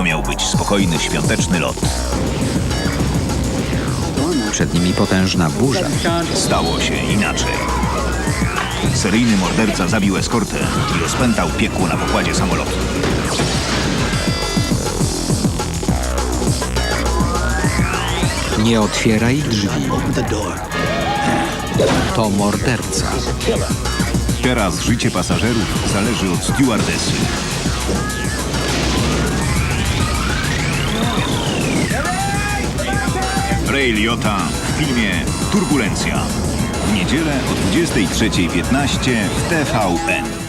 To miał być spokojny, świąteczny lot. Przed nimi potężna burza. Stało się inaczej. Seryjny morderca zabił eskortę i rozpętał piekło na pokładzie samolotu. Nie otwieraj drzwi. To morderca. Teraz życie pasażerów zależy od stewardessy. Ray Liotta w filmie Turbulencja. W niedzielę o 23.15 w TVN.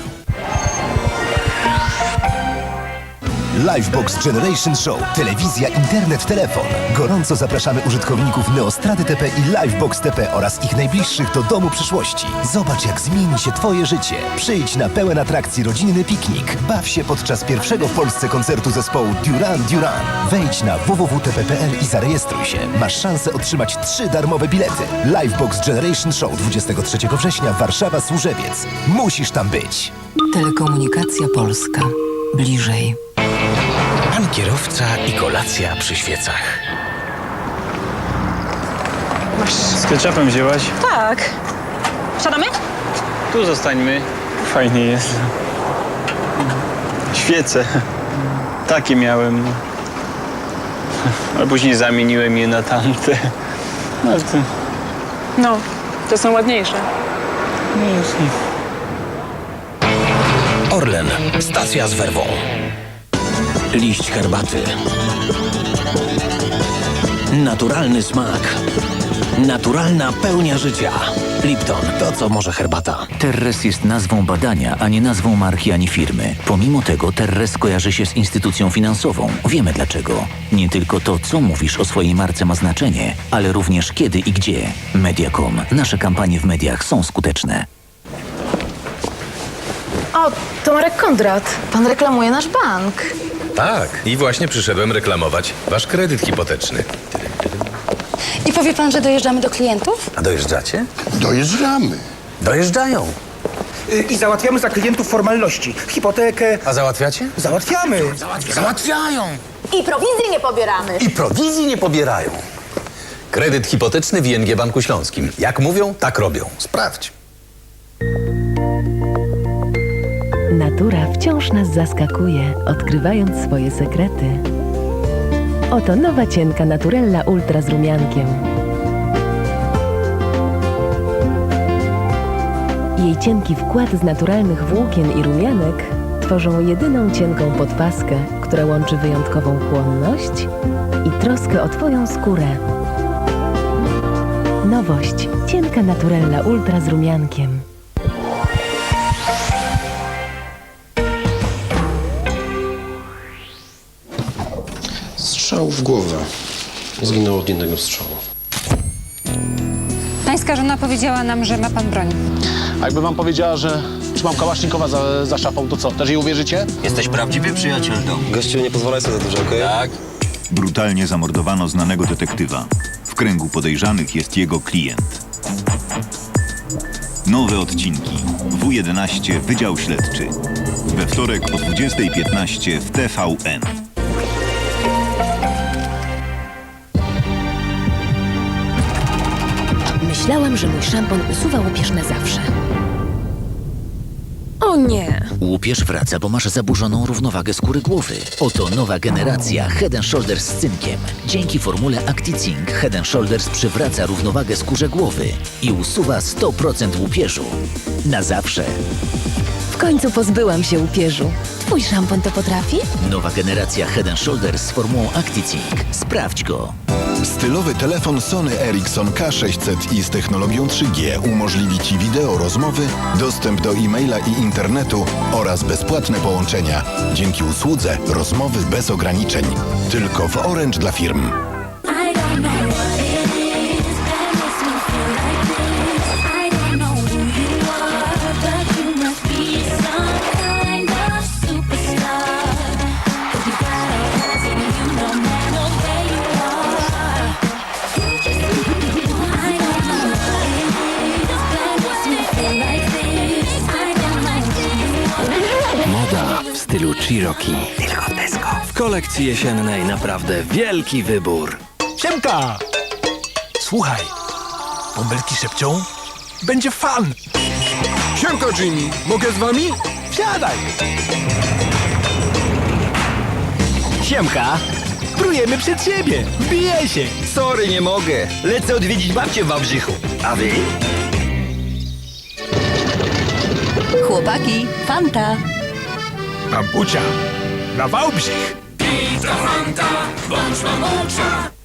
Livebox Generation Show. Telewizja, internet, telefon. Gorąco zapraszamy użytkowników Neostrady TP i Livebox TP oraz ich najbliższych do domu przyszłości. Zobacz, jak zmieni się Twoje życie. Przyjdź na pełen atrakcji rodzinny piknik. Baw się podczas pierwszego w Polsce koncertu zespołu Duran Duran. Wejdź na www.tp.pl i zarejestruj się. Masz szansę otrzymać trzy darmowe bilety. Livebox Generation Show 23 września Warszawa Służewiec. Musisz tam być. Telekomunikacja Polska. Bliżej. Pan kierowca i kolacja przy świecach. Z ketchupem wzięłaś? Tak. Wsiadamy? Tu zostańmy. Fajnie jest. Świece. Takie miałem. A później zamieniłem je na tamte. No, to... No, to są ładniejsze. Orlen, stacja z werwą. Liść herbaty. Naturalny smak. Naturalna pełnia życia. Lipton, to co może herbata. Terres jest nazwą badania, a nie nazwą marki ani firmy. Pomimo tego Terres kojarzy się z instytucją finansową. Wiemy dlaczego. Nie tylko to, co mówisz o swojej marce ma znaczenie, ale również kiedy i gdzie. Mediacom. Nasze kampanie w mediach są skuteczne. O, to Marek Kondrat. Pan reklamuje nasz bank. Tak, i właśnie przyszedłem reklamować wasz kredyt hipoteczny. I powie pan, że dojeżdżamy do klientów? A dojeżdżacie? Dojeżdżamy. Dojeżdżają. I załatwiamy za klientów formalności. Hipotekę. A załatwiacie? Załatwiamy. Załatwiają! I prowizji nie pobieramy. I prowizji nie pobierają. Kredyt hipoteczny w ING Banku Śląskim. Jak mówią, tak robią. Sprawdź. Natura wciąż nas zaskakuje, odkrywając swoje sekrety. Oto nowa cienka Naturella Ultra z rumiankiem. Jej cienki wkład z naturalnych włókien i rumianek tworzą jedyną cienką podpaskę, która łączy wyjątkową chłonność i troskę o Twoją skórę. Nowość. Cienka Naturella Ultra z rumiankiem. Strzał w głowę. Zginął od jednego strzału. Pańska żona powiedziała nam, że ma pan broń. A jakby wam powiedziała, że trzymam kałasznikowa za, za szafą, to co? Też jej uwierzycie? Jesteś prawdziwy przyjaciel domu. Gościu, nie pozwalaj sobie za dużo, okej? Tak. Brutalnie zamordowano znanego detektywa. W kręgu podejrzanych jest jego klient. Nowe odcinki. W11 Wydział Śledczy. We wtorek o 20.15 w TVN. Myślałam, że mój szampon usuwa łupież na zawsze. O nie! Łupież wraca, bo masz zaburzoną równowagę skóry głowy. Oto nowa generacja Head Shoulders z cynkiem. Dzięki formule ActiZink Head Shoulders przywraca równowagę skórze głowy i usuwa 100% łupieżu. Na zawsze. W końcu pozbyłam się łupieżu. Twój szampon to potrafi? Nowa generacja Head Shoulders z formułą ActiZink. Sprawdź go. Stylowy telefon Sony Ericsson K600 i z technologią 3G umożliwi Ci wideo rozmowy, dostęp do e-maila i internetu oraz bezpłatne połączenia. Dzięki usłudze rozmowy bez ograniczeń. Tylko w Orange dla firm. Stylu Cherokee. Tylko w Tesco. W kolekcji jesiennej naprawdę wielki wybór. Siemka! Słuchaj, bąbelki szepczą, będzie fan. Siemka Jimmy, mogę z wami? Siadaj! Siemka! Prujemy przed siebie! Wbijaj się! Sorry, nie mogę. Lecę odwiedzić babcię w Wałbrzychu. A wy? Chłopaki, Fanta. Bambucia! Na Wałbrzych! Fanta, bądź mamucza.